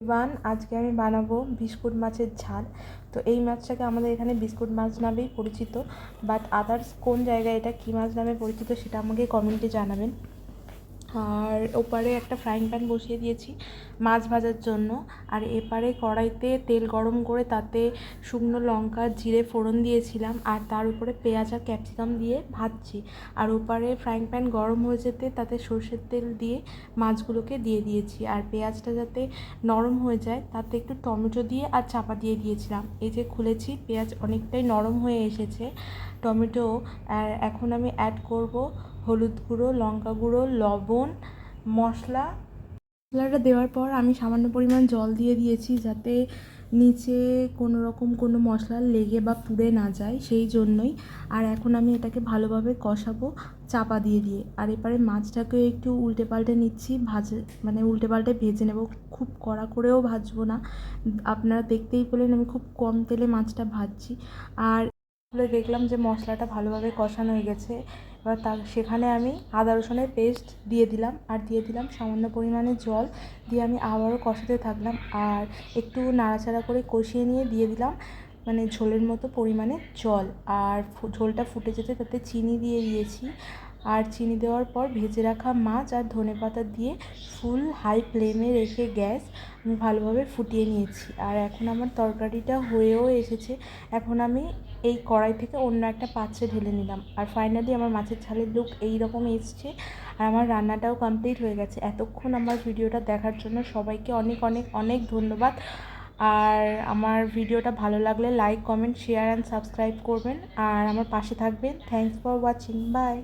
One আজকে আমি বানাবো বিস্কুট মাছের ঝাল। তো এই মাছটাকে আমাদের এখানে বিস্কুট মাছ নামেই পরিচিত বাট আদার্স কোন জায়গায় এটা কী মাছ নামে পরিচিত সেটা আমাকে কমেন্টে জানাবেন। আর ওপারে একটা ফ্রাইং প্যান বসিয়ে দিয়েছি মাছ ভাজার জন্য। আর এপারে কড়াইতে তেল গরম করে তাতে শুকনো লঙ্কা, জিরে ফোড়ন দিয়েছিলাম আর তার উপরে পেঁয়াজ আর ক্যাপসিকাম দিয়ে ভাজছি। আর ওপারে ফ্রাইং প্যান গরম হয়ে যেতে তাতে সর্ষের তেল দিয়ে মাছগুলোকে দিয়ে দিয়েছি। আর পেঁয়াজটা যাতে নরম হয়ে যায় তাতে একটু টমেটো দিয়ে আর চাপা দিয়ে দিয়েছিলাম। এই যে খুলেছি, পেঁয়াজ অনেকটাই নরম হয়ে এসেছে টমেটো। এখন আমি অ্যাড করব হলুদ গুঁড়ো, লঙ্কা গুঁড়ো, লবণ, মশলা। মশলাটা দেওয়ার পর আমি সামান্য পরিমাণ জল দিয়ে দিয়েছি যাতে নিচে কোনো রকম কোনো মশলা লেগে বা পুড়ে না যায়, সেই জন্যই। আর এখন আমি এটাকে ভালোভাবে কষাবো, চাপা দিয়ে দিয়ে। আর এবারে মাছটাকে একটু উল্টে পাল্টে নিচ্ছি, ভাজে মানে উল্টে পাল্টে ভেজে নেব। খুব কড়া করেও ভাজবো না। আপনারা দেখতেই পেলেন আমি খুব কম তেলে মাছটা ভাজছি। আর তাহলে দেখলাম যে মশলাটা ভালোভাবে কষানো হয়ে গেছে। এবার তার, সেখানে আমি আদা, রসুনের পেস্ট দিয়ে দিলাম আর দিয়ে দিলাম সামান্য পরিমাণে জল দিয়ে আমি আবারও কষাতে থাকলাম আর একটু নাড়াচাড়া করে কষিয়ে নিয়ে দিয়ে দিলাম মানে ঝোলের মতো পরিমাণে জল। আর ঝোলটা ফুটে যেতে তাতে চিনি দিয়ে দিয়েছি। আর চিনি দেওয়ার পর ভেজে রাখা মাছ আর ধনেপাতা দিয়ে ফুল হাই ফ্লেমে রেখে গ্যাস আমি ভালোভাবে ফুটিয়ে নিয়েছি। আর এখন আমার তরকারিটা হয়েও এসেছে। এখন আমি এই কড়াই থেকে অন্য একটা পাত্রে ঢেলে নিলাম। আর ফাইনালি আমার মাছের ঝালের লুক এই রকম এসছে। আর আমার রান্নাটাও কমপ্লিট হয়ে গেছে। এতক্ষণ আমার ভিডিওটা দেখার জন্য সবাইকে অনেক অনেক অনেক ধন্যবাদ। আর আমার ভিডিওটা ভালো লাগলে like comment share and subscribe করবেন। আর আমার পাশে থাকবেন। Thanks for watching by